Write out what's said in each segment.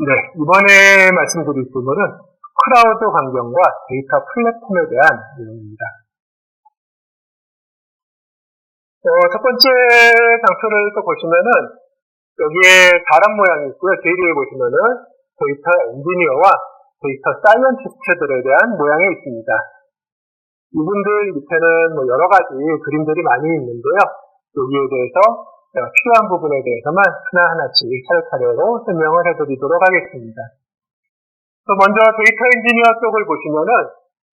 네, 이번에 말씀드릴 부분은 클라우드 환경과 데이터 플랫폼에 대한 내용입니다. 어, 첫 번째 장표를 또 보시면은 여기에 사람 모양이 있고요. 제일 위에 보시면은 데이터 엔지니어와 데이터 사이언티스트들에 대한 모양이 있습니다. 이분들 밑에는 뭐 여러 가지 그림들이 많이 있는데요. 여기에 대해서 필요한 부분에 대해서만 하나하나씩 차례차례로 설명을 해드리도록 하겠습니다. 또 먼저 데이터 엔지니어 쪽을 보시면은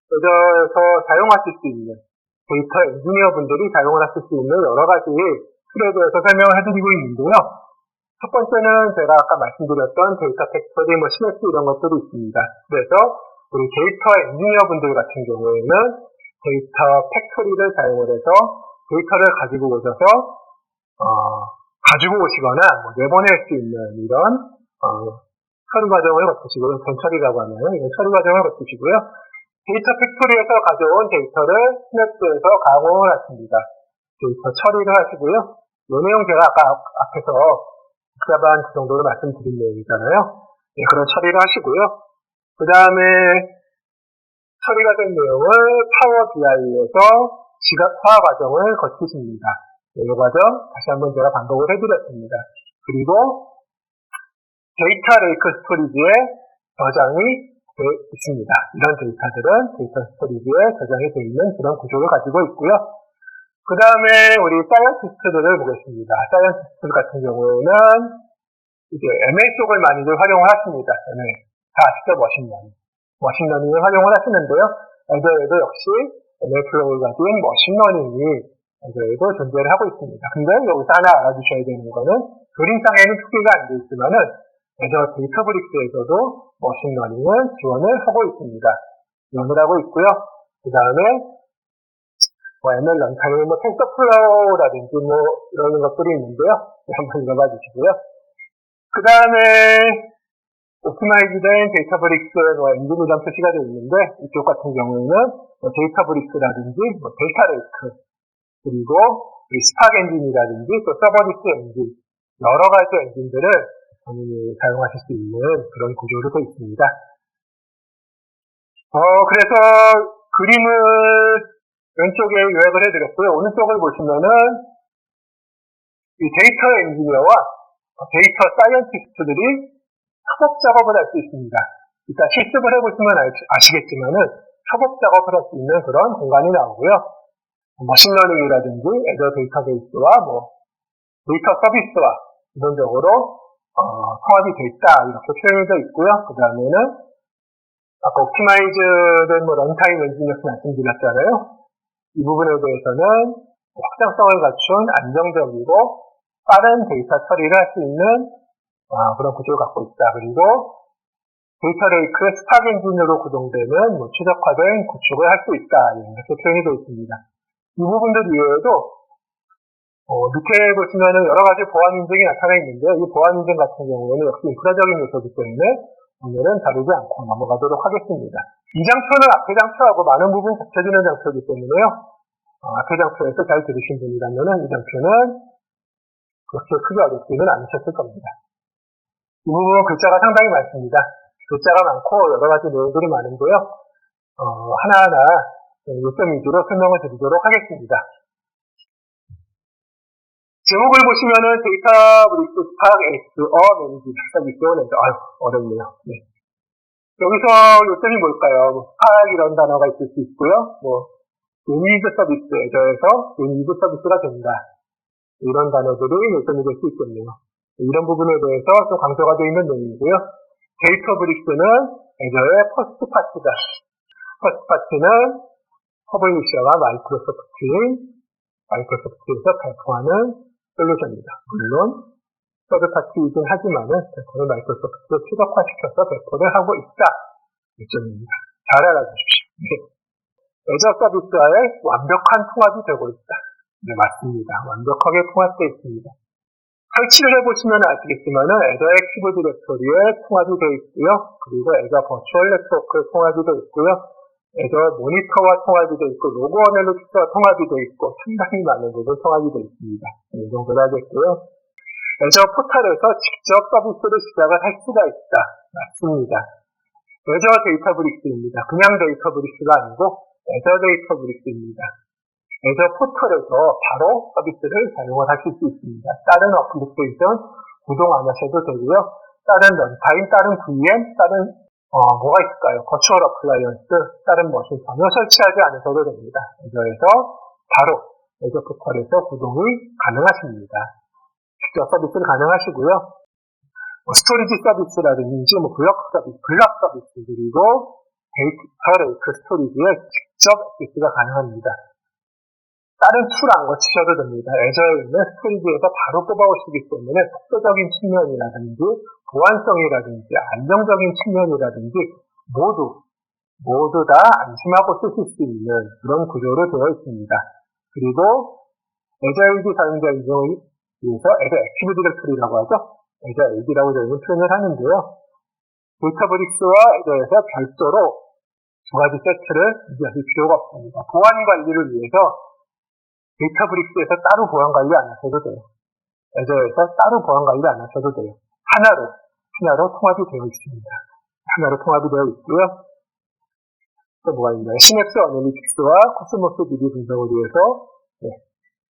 여기서 사용하실 수 있는 데이터 엔지니어 분들이 사용을 하실 수 있는 여러 가지 툴에 대해서 설명을 해드리고 있는데요. 첫 번째는 제가 아까 말씀드렸던 데이터 팩토리, 뭐 시내스 이런 것들이 있습니다. 그래서 우리 데이터 엔지니어 분들 같은 경우에는 데이터 팩토리를 사용을 해서 데이터를 가지고 오셔서 어, 가지고 오시거나 뭐 내보낼 수 있는 이런 어, 처리 과정을 거치시고요. 전처리라고 하나요? 이런 처리 과정을 거치시고요. 데이터 팩토리에서 가져온 데이터를 스냅스에서 가공을 하십니다. 데이터 처리를 하시고요. 이 내용 제가 아까 앞에서 복잡한 그 정도로 말씀드린 내용이잖아요. 네, 그런 처리를 하시고요. 그 다음에 처리가 된 내용을 파워 BI에서 지각화 과정을 거치십니다. 네, 이 과정 다시 한번 제가 반복을 해드렸습니다. 그리고 데이터 레이크 스토리지에 저장이 되어 있습니다. 이런 데이터들은 데이터 스토리지에 저장이 되어 있는 그런 구조를 가지고 있고요. 그 다음에 우리 사이언티스트들을 보겠습니다. 사이언티스트 같은 경우에는 이제 ML 쪽을 많이들 활용을 하십니다. ML. 다 아시죠? 머신러닝. 머신러닝을 활용을 하시는데요. 애저에도 역시 ML 플로우를 가진 머신러닝이 애저에도 존재를 하고 있습니다. 근데 여기서 하나 알아주셔야 되는 거는 그림상에는 표기가 안 되어 있지만은 애저 데이터브릭스에서도 머신러닝을 지원을 하고 있습니다. 지원을 하고 있고요. 그 다음에 뭐 ML 런타임, 뭐 텐서플로우라든지 뭐 이런 것들이 있는데요. 한번 읽어봐 주시고요. 그 다음에 오프마이즈된 데이터브릭스 뭐 엔진이란 표시가 되어 있는데 이쪽 같은 경우에는 뭐 데이터브릭스라든지 뭐 데이터 레이크 그리고 스팍 엔진이라든지 또 서버리스 엔진 여러 가지 엔진들을 본인이 사용하실 수 있는 그런 구조로 되어 있습니다. 어, 그래서 그림을 왼쪽에 요약을 해드렸고요. 오른쪽을 보시면은 이 데이터 엔지니어와 데이터 사이언티스트들이 협업 작업을 할 수 있습니다. 일단 실습을 해보시면 아시겠지만은 협업 작업을 할 수 있는 그런 공간이 나오고요. 머신러닝이라든지 애저 데이터베이스와 뭐 데이터 서비스와 기본적으로 어, 통합이 돼 있다 이렇게 표현이 되어 있고요. 그 다음에는 아까 옵티마이즈된 뭐 런타임 엔지니어스 말씀드렸잖아요. 이 부분에 대해서는 확장성을 갖춘 안정적이고 빠른 데이터 처리를 할 수 있는 아, 그런 구조를 갖고 있다. 그리고 데이터 레이크 스팍 엔진으로 구동되는 뭐 최적화된 구축을 할 수 있다. 이렇게 표현이 되어 있습니다. 이 부분들 이외에도 어, 밑에 보시면은 여러 가지 보안 인증이 나타나 있는데 이 보안 인증 같은 경우에는 역시 인프라적인 요소이기 때문에 오늘은 다루지 않고 넘어가도록 하겠습니다. 이 장표는 앞에 장표하고 많은 부분 겹쳐지는 장표이기 때문에요. 어, 앞에 장표에서 잘 들으신 분이라면 이 장표는 그렇게 크게 어렵지는 않으셨을 겁니다. 이 부분은 글자가 상당히 많습니다. 글자가 많고 여러 가지 내용들이 많은데요. 어, 하나하나 요점 위주로 설명을 드리도록 하겠습니다. 제목을 보시면은 데이터 브릭스 스팍 SO 매니지 서비스 렌즈 아유 어렵네요. 네. 여기서 요점이 뭘까요? 뭐, 스팍 이런 단어가 있을 수 있고요. 뭐 유니드 서비스 에저에서 유니드 서비스가 된다. 이런 단어들이 요점이 될 수 있겠네요. 이런 부분에 대해서 좀 강조가 되어 있는 내용이고요. 데이터 브릭스는 에저의 퍼스트 파트다. 퍼스트 파트는 퍼블리셔와 마이크로소프트인 마이크로소프트에서 발표하는 솔루션입니다. 물론 서드 파티이긴 하지만은 배포를 마이크로소프트로 최적화시켜서 배포를 하고 있다. 이 점입니다. 잘 알아주십시오. 네. 애저 서비스와의 완벽한 통합이 되고 있다. 네, 맞습니다. 완벽하게 통합되어 있습니다. 설치를 해보시면 아시겠지만은 애저의 키보드 디렉토리에 통합이 되어 있고요. 그리고 애저 버추얼 네트워크에 통합이 되어 있고요. 애저 모니터와 통합이 되어 있고 로고 어널리틱스와 통합이 되어 있고 상당히 많은 부분 통합이 되어 있습니다. 이 정도로 하겠고요. 애저 포털에서 직접 서비스를 시작을 할 수가 있다. 맞습니다. 애저 데이터 브릭스입니다. 그냥 데이터 브릭스가 아니고 애저 데이터 브릭스입니다. 애저 포털에서 바로 서비스를 사용을 하실 수 있습니다. 다른 어플리케이션 구동 안 하셔도 되고요. 다른 런타임, 다른 VM, 다른 어, 뭐가 있을까요? 버추얼 어플라이언스, 다른 머신 전혀 설치하지 않으셔도 됩니다. 애저에서 바로 애저 포털에서 구동이 가능하십니다. 직접 서비스를 가능하시고요. 뭐 스토리지 서비스라든지 뭐 블럭 서비스, 블럭 서비스 그리고 데이터 레이크 스토리지에 직접 액세스가 가능합니다. 다른 툴 안 거치셔도 됩니다. 애저에 있는 스토리지에서 바로 뽑아오시기 때문에 속도적인 측면이라든지 보안성이라든지 안정적인 측면이라든지 모두 모두 다 안심하고 쓰실 수 있는 그런 구조로 되어 있습니다. 그리고 애저 AD 사용자 인증을 위해서 애저 액티브 디렉터리라고 하죠. 애저 AD라고 저희는 표현을 하는데요. 데이터브릭스와 애저에서 별도로 두 가지 세트를 유지하실 필요가 없습니다. 보안 관리를 위해서 데이터브릭스에서 따로 보안 관리 안 하셔도 돼요. 애저에서 따로 보안 관리 안 하셔도 돼요. 하나로, 하나로 통합이 되어 있습니다. 하나로 통합이 되어 있고요. 또 뭐가 있나요? 시냅스 어널리틱스와 코스모스 DB 분석을 위해서 네,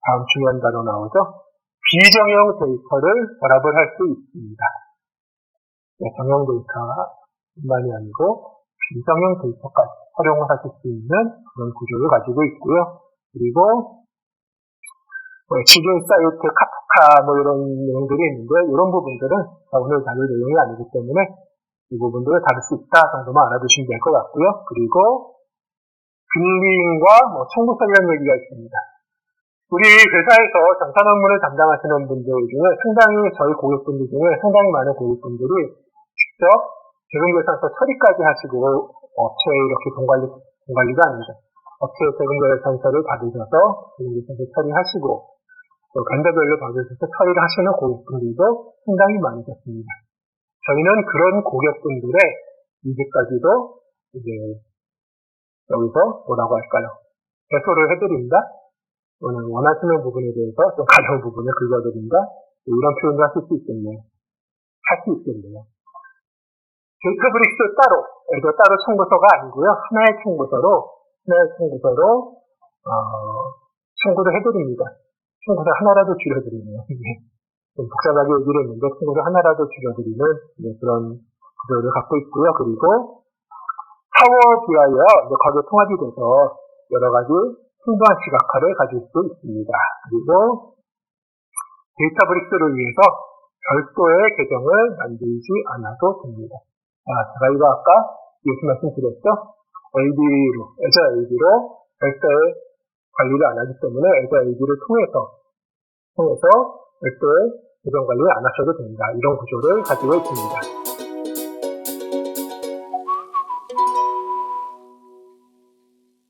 다음 중요한 단어 나오죠. 비정형 데이터를 결합을 할 수 있습니다. 네, 정형 데이터뿐만이 아니고 비정형 데이터까지 활용을 하실 수 있는 그런 구조를 가지고 있고요. 그리고 뭐 지금 사이트 카프카 뭐 이런 내용들이 있는데 이런 부분들은 오늘 다룰 내용이 아니기 때문에 이 부분들을 다룰 수 있다 정도만 알아두시면 될 것 같고요. 그리고 빌링과 뭐 청구 관련 얘기가 있습니다. 우리 회사에서 정산 업무를 담당하시는 분들 중에 상당히 저희 고객분들 중에 상당히 많은 고객분들이 직접 재금계산서 처리까지 하시고 업체에 이렇게 동관리, 동관리가 아닙니다. 업체 재금계산서를 받으셔서 재금계산서 처리하시고 또 간다별로 받으셔서 처리를 하시는 고객분들도 상당히 많으셨습니다. 저희는 그런 고객분들의 이제까지도 이제 여기서 뭐라고 할까요? 해소를 해드린다? 또는 원하시는 부분에 대해서 좀 가려운 부분을 긁어드린다? 이런 표현도 하실 수 있겠네요. 할 수 있겠네요. 데이터브릭스 따로, 이거 따로 청구서가 아니고요. 하나의 청구서로, 하나의 청구서로, 어, 청구를 해드립니다. 청구서 하나라도 줄여드리네요. 좀 복잡하게 얘기를 했는데 친구를 하나라도 줄여드리는 네, 그런 구조를 갖고 있고요. 그리고 파워 BI와 거기에 통합이 돼서 여러 가지 풍부한 시각화를 가질 수 있습니다. 그리고 데이터 브릭스를 위해서 별도의 계정을 만들지 않아도 됩니다. 아, 제가 이거 아까 예수 말씀드렸죠? AD로, 애저 AD로 별도의 관리를 안 하기 때문에 애저 AD를 통해서 통해서 별도의 계정 관리를 안 하셔도 됩니다. 이런 구조를 가지고 있습니다.